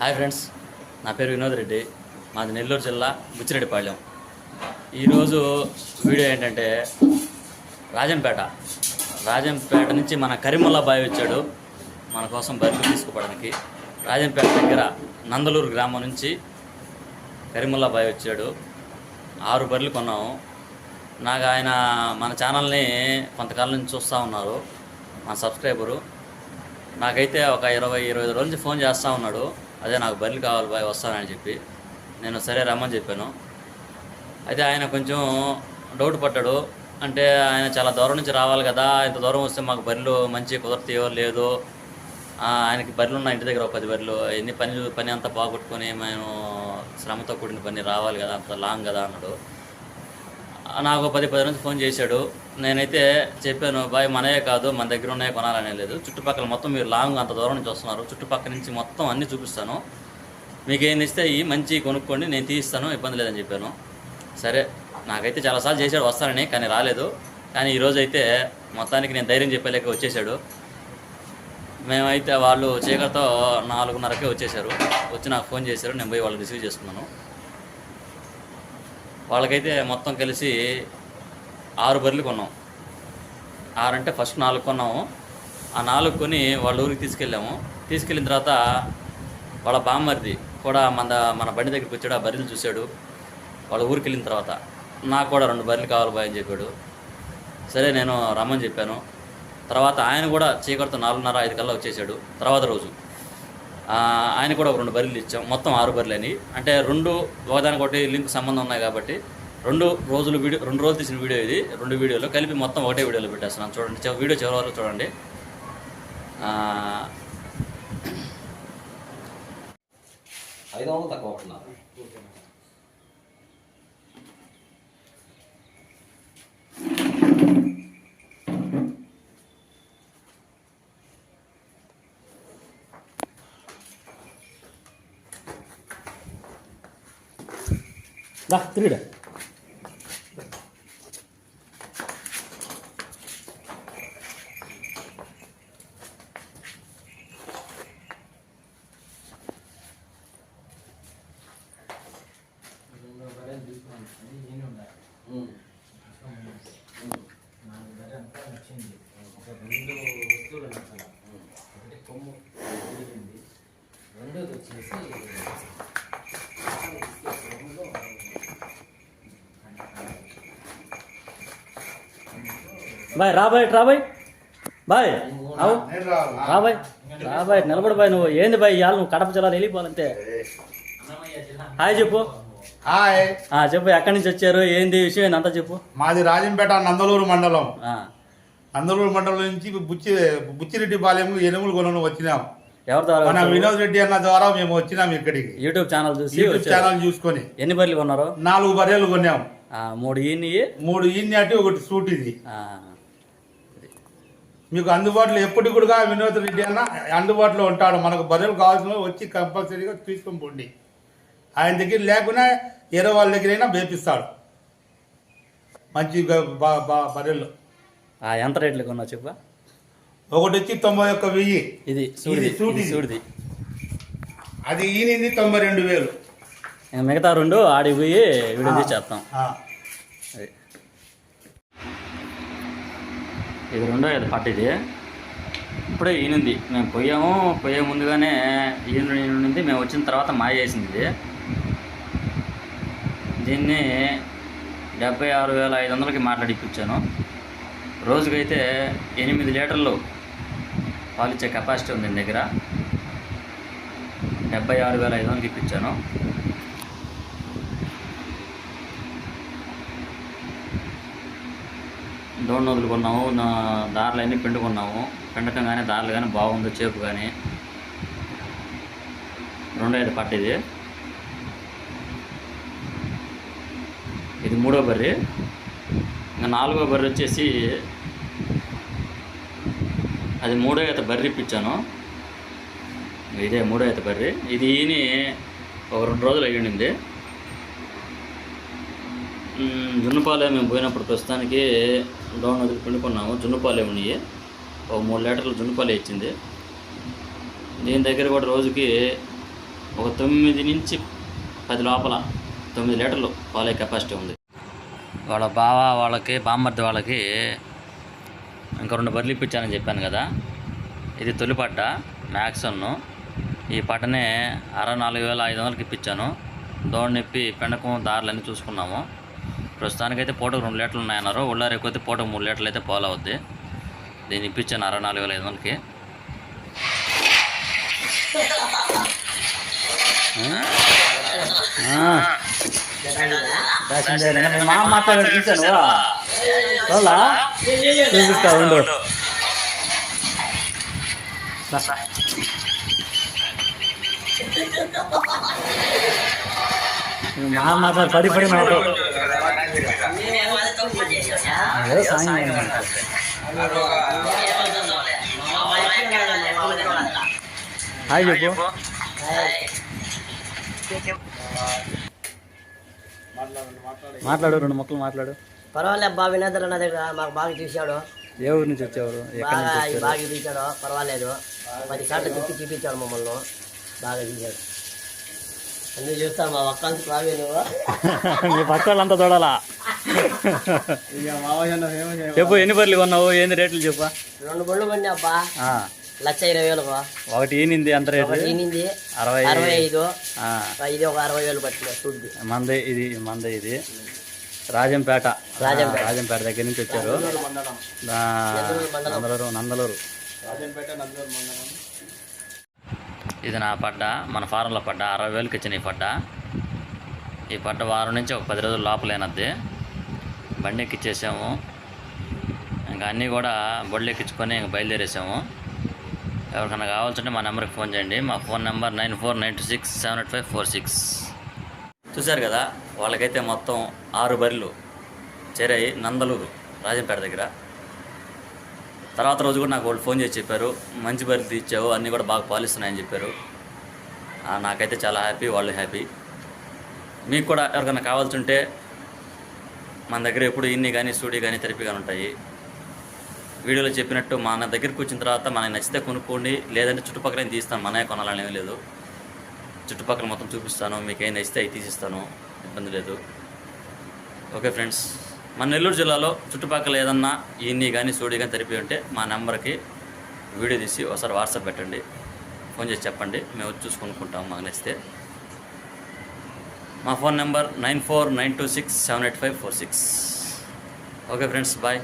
Hi friends నా పేరు వినోద్ రెడ్డి మాది నెల్లూరు జిల్లా బుచ్చిరెడ్డిపాళ్యం. ఈరోజు వీడియో ఏంటంటే రాజంపేట. రాజంపేట నుంచి మన కరీముల్లా బాయ్ వచ్చాడు మన కోసం బర్రెలు తీసుకోవడానికి రాజంపేట దగ్గర నందలూరు గ్రామం నుంచి కరీముల్లా బాయ్ వచ్చాడు. ఆరు బర్రెలు కొన్నాము నాకు ఆయన మన ఛానల్ని కొంతకాలం నుంచి చూస్తూ ఉన్నారు మా సబ్స్క్రైబరు. నాకైతే ఒక ఇరవై ఇరవై రోజుల నుంచి ఫోన్ చేస్తూ ఉన్నాడు. అదే నాకు బర్రెలు కావాలి బాయ్ వస్తానని చెప్పి నేను సరే రమ్మని చెప్పాను. అయితే ఆయన కొంచెం డౌట్ పడ్డాడు. అంటే ఆయన చాలా దూరం నుంచి రావాలి కదా ఇంత దూరం వస్తే మాకు బర్రెలు మంచి కుదరతాయో లేదో. ఆయనకి బరిలు ఉన్నాయి ఇంటి దగ్గర ఒక పది బర్రెలు. ఎన్ని పని పని అంతా బాగొట్టుకొని మేము శ్రమతో కూడిన పని రావాలి కదా అంత లాంగ్ కదా అన్నాడు. నాకు పది పది నుంచి ఫోన్ చేశాడు. నేనైతే చెప్పాను బాయ్ మనయే కాదు మన దగ్గర ఉన్నాయే కొనాలనే లేదు. చుట్టుపక్కల మొత్తం మీరు లాంగ్ అంత దూరం నుంచి వస్తున్నారు. చుట్టుపక్కల నుంచి మొత్తం అన్నీ చూపిస్తాను. మీకు ఏం ఇస్తే ఈ మంచి కొనుక్కోండి నేను తీస్తాను ఇబ్బంది లేదని చెప్పాను. సరే నాకైతే చాలాసార్లు చేశాడు వస్తానని కానీ రాలేదు. కానీ ఈరోజు అయితే మొత్తానికి నేను ధైర్యం చెప్పలేక వచ్చేసాడు మేమైతే వాళ్ళు చీకటితో నాలుగున్నరకే వచ్చేసారు వచ్చి నాకు ఫోన్ చేశారు నేను పోయి వాళ్ళు రిసీవ్ చేసుకున్నాను. వాళ్ళకైతే మొత్తం కలిసి ఆరు బర్రెలు కొన్నాం. ఆరు అంటే ఫస్ట్ నాలుగు కొన్నాము. ఆ నాలుగు కొని వాళ్ళ ఊరికి తీసుకెళ్ళాము. తీసుకెళ్ళిన తర్వాత వాళ్ళ బామ్మరిది కూడా మన మన బండి దగ్గరికి వచ్చాడు ఆ బర్రెలు చూశాడు. వాళ్ళ ఊరికి వెళ్ళిన తర్వాత నాకు కూడా రెండు బర్రెలు కావాలి బాయ్ అని చెప్పాడు. సరే నేను రమ్మని చెప్పాను. తర్వాత ఆయన కూడా చీకటితో నాలుగున్నర ఐదు కల్లా వచ్చేసాడు. తర్వాత రోజు ఆయన కూడా ఒక రెండు బర్రెలు ఇచ్చాం. మొత్తం ఆరు బర్రెలని అంటే రెండు ఒకదానికి ఒకటి లింక్ సంబంధం ఉన్నాయి కాబట్టి రెండు రోజులు వీడియో రెండు రోజులు తీసిన వీడియో ఇది. రెండు వీడియోలు కలిపి మొత్తం ఒకటే వీడియోలో పెట్టేస్తున్నాను చూడండి చివ- వీడియో చివరి వరకు చూడండి. ఆ, ఐదు వందలు తక్కువ ഇതാ തിരിയിടാം బాయ్ రా బాయ్ రా బాయ్. అవు రా బాయ్ రా బాయ్ నిలబడి బాయ్ నువ్వు. ఏంది బాయ్ ఇవాళ నువ్వు కడప జిల్లాలో వెళ్ళిపోవాలంటే? హాయ్ చెప్పు. హాయ్. చెప్పు ఎక్కడి నుంచి వచ్చారు? ఏంది విషయం ఏంది అంతా చెప్పు. మాది రాజంపేట నందలూరు మండలం. నందలూరు మండలం నుంచి బుచ్చి బుచ్చిరెడ్డిపాలెం ఎనుములు కొనను వచ్చినాం. ఎవరి ద్వారా మన? వినోద్ రెడ్డి అన్న ద్వారా మేము వచ్చినాం ఇక్కడికి. యూట్యూబ్ ఛానల్ చూసి యూట్యూబ్ ఛానల్ చూసుకొని. ఎన్ని బర్రెలు కొన్నారు? నాలుగు బర్రెలు కొన్నాం. మూడు ఈయన్ని? మూడు ఈన్యాటి ఒకటి సూట్ ఇది. మీకు అందుబాటులో ఎప్పటికి కూడా వినోద్ రెడ్డి అన్న అందుబాటులో ఉంటాడు. మనకు బర్రెలు కావాల్సిన వచ్చి కంపల్సరీగా తీసుకొని పోండి. ఆయన దగ్గర లేకున్నా ఏదో వాళ్ళ దగ్గరైనా వేపిస్తాడు. మంచి బర్రెలు ఎంత రేట్లు కొన్నావు చెప్పు? ఒకటి వచ్చి తొంభై ఒక్క వెయ్యి. ఇది సూడిది అది ఈనింది తొంభై రెండు వేలు. మిగతా రెండు ఆడికి పోయి తీసి చేస్తాం ఆ. అది ఇది రెండో ఇది పట్ట ఇది. ఇప్పుడే ఈనుంది మేము పోయాము. పోయే ముందుగానే ఈను ఈనుంది మేము వచ్చిన తర్వాత మాయ చేసింది ఇది. దీన్ని డెబ్బై ఆరు వేల ఐదు వందలకి మాట్లాడిపించాను రోజుకైతే ఎనిమిది లీటర్లు పాలిచ్చే కెపాసిటీ ఉంది దగ్గర. డెబ్బై ఆరు వేల ఐదు వందలకి ఇప్పించాను డోన్ వదులుకున్నాము దారులు అన్నీ పిండుకున్నాము పిండకం కానీ దారులు కానీ బాగుంది చేపు కానీ రెండో ఐదు పట్టిది ఇది మూడో బర్రె. ఇంకా నాలుగో బర్రె వచ్చేసి అది మూడో ఈత బర్రె ఇప్పించాను. ఇదే మూడో ఈత బర్రె. ఇది ఈయని ఒక రెండు రోజులు అయ్యి జున్నుపాలే మేము పోయినప్పుడు ప్రస్తుతానికి డౌన్ వదిలి పిండుకున్నాము. జున్నుపాలెం ఉన్నాయి ఒక మూడు లీటర్లు జున్నుపాలు ఇచ్చింది. దీని దగ్గర కూడా రోజుకి ఒక తొమ్మిది నుంచి పది లోపల తొమ్మిది లీటర్లు పాలే కెపాసిటీ ఉంది. వాళ్ళ బావ వాళ్ళకి బామ్మర్ది వాళ్ళకి ఇంకా రెండు బర్రెలు ఇప్పించానని చెప్పాను కదా. ఇది తొలి పట్ట మ్యాక్సన్ను ఈ పట్టనే అరవై నాలుగు వేల ఐదు వందలకి ఇప్పించాను. దోడ నిప్పి పెండకం దారులన్నీ చూసుకున్నాము. ప్రస్తుతానికైతే పూటకు రెండు లీటర్లు ఉన్నాయన్నారు. ఒళ్ళారు ఎక్కువైతే పూటకు మూడు లీటర్లు అయితే పోలా అవుద్ది. దీన్ని ఇప్పించాను అరవై నాలుగు వేల ఐదు వందలకి. మా మాట్లాడారు చూపిస్తా ఉండు. మా మాట్లాడు పడి పడి మాట్లాడు. సాయం హాయ్ చెప్పు. మాట్లాడు రెండు మొక్కలు మాట్లాడు. పర్వాలేదు బాగా వినేద్దరు అన్న దగ్గర. మాకు బాగా చూశాడు. ఏ ఊరు నుంచి వచ్చేవారు బాగా చూపించాడు పర్వాలేదు. పది సార్లు తిప్పి చూపించాడు మమ్మల్ని. బాగా చూశాడు. అన్నీ చూస్తాను మా వచ్చారు మీ పక్క వాళ్ళంతా చూడాలా? చెప్పు ఎన్ని బర్రెలు కొన్నావు? ఏంది రేట్లు చెప్పు. రెండు బళ్ళు పడినా అబ్బా. లక్ష ఇరవై వేలకు. ఒకటి ఈనింది ఎంత రేటు? ఈనింది. అరవై అరవై ఐదు. ఇది ఒక అరవై వేలు పట్టిన మందే ఇది మందే ఇది. రాజంపేట. రాజంపేట. రాజంపేట దగ్గర నుంచి వచ్చారు. నందలూరు నందలూరు ఇది నా పడ్డ మన ఫారంలో పడ్డ అరవై వేలకి ఇచ్చిన ఈ పడ్డ. ఈ పడ్డ వారం నుంచి ఒక పది రోజుల లోపలేనద్ది. బండి ఎక్కిచ్చేసాము ఇంకా అన్నీ కూడా బొడ్లు ఎక్కించుకొని ఇంక బయలుదేరేసాము. ఎవరికైనా కావాల్సింటే మా నెంబర్కి ఫోన్ చేయండి. మా phone number nine four nine two six seven eight five four six. చూశారు కదా వాళ్ళకైతే మొత్తం ఆరు బర్రెలు చేరాయి నందలూరు రాజంపేట దగ్గర. తర్వాత రోజు కూడా నాకు వాళ్ళు ఫోన్ చేసి చెప్పారు మంచి బర్రెలు ఇచ్చావు అన్నీ కూడా బాగా పాలిస్తున్నాయని చెప్పారు. నాకైతే చాలా హ్యాపీ వాళ్ళు హ్యాపీ. మీకు కూడా ఎవరికైనా కావాల్సి ఉంటే మన దగ్గర ఎప్పుడు ఇన్ని కానీ స్టూడియో కానీ థెరపీ కానీ ఉంటాయి. వీడియోలో చెప్పినట్టు మన దగ్గరికి వచ్చిన తర్వాత మనకి నచ్చితే కొనుక్కోండి లేదంటే చుట్టుపక్కల ఏం తీస్తాను మనమే కొనాలని ఏమీ లేదు. చుట్టుపక్కల మొత్తం చూపిస్తాను మీకు ఏం నచ్చితే అవి తీసిస్తాను ఇబ్బంది లేదు. ఓకే ఫ్రెండ్స్ మన నెల్లూరు జిల్లాలో చుట్టుపక్కల ఏదన్నా ఇన్ని కానీ స్టూడియో కానీ థెరపీ ఉంటే మా నెంబర్కి వీడియో తీసి ఒకసారి వాట్సాప్ పెట్టండి. ఫోన్ చేసి చెప్పండి మేము వచ్చి చూసి మాకు నచ్చితే. మా phone number nine four nine two six seven eight five four six. Okay friends bye.